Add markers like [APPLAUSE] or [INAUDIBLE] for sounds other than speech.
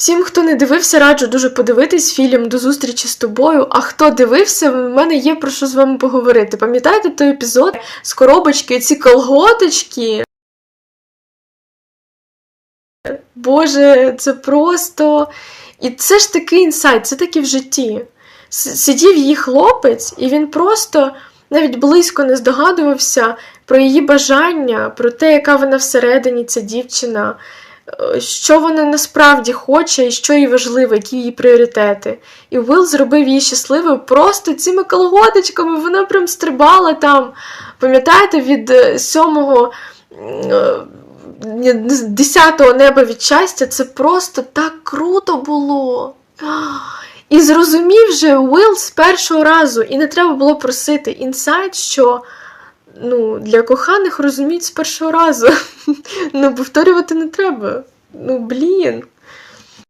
Всім, хто не дивився, раджу дуже подивитись фільм до зустрічі з тобою. А хто дивився, в мене є про що з вами поговорити. Пам'ятаєте той епізод з коробочки, ці колготочки? Боже, це просто. І це ж такий інсайт, це так і в житті. Сидів її хлопець, і він просто навіть близько не здогадувався про її бажання, про те, яка вона всередині, ця дівчина, що вона насправді хоче і що їй важливо, які її пріоритети. І Уилл зробив її щасливою просто цими колготочками, вона прям стрибала там. Пам'ятаєте, від е, сьомого. м, е, неба від щастя, це просто так круто було. І зрозумів же Уилл з першого разу, і не треба було просити інсайт, що ну, для коханих розуміють з першого разу. [LAUGHS] Ну, повторювати не треба. Ну, блін.